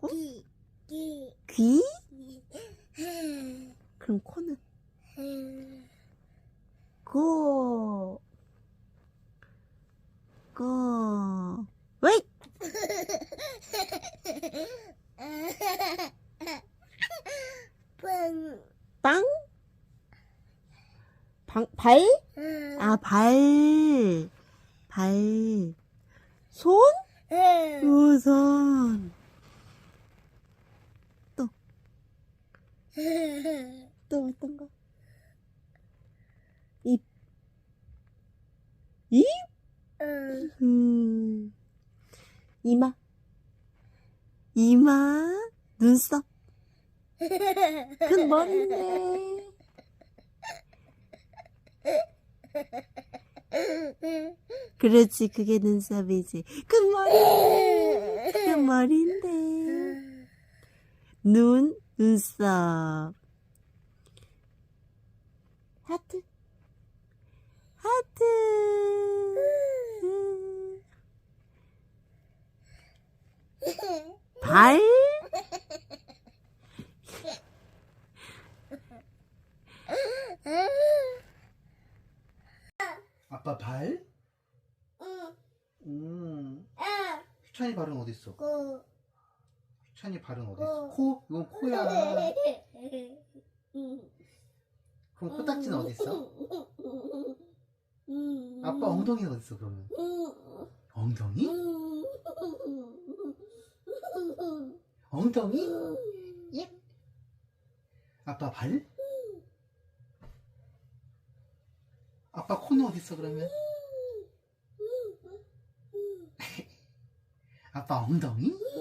귀, 귀, 귀? 귀. 그럼 코는? 고. 고. 웨이! 뿡. 빵? 방, 발? 아, 발. 발. 손? 우선. 또 어떤 거? 입. 입? 음. 이마. 이마. 눈썹. 그건 머리인데. 그렇지, 그게 눈썹이지. 그건 머리. 그건 머리인데. 눈, 눈썹. 하트. 하트. 발? 아빠 발? 음. 휴찬이 발은 어디 있어? 휴 찬이 발은 어디 있어? 코? 이건 코야. 그럼 코딱지는 어디 있어? 아빠 엉덩이는 어디 있어 그러면? 엉덩이? 엉덩이? 예? 아빠 발? 아빠 코는 어디 있어 그러면? 아빠 엉덩이?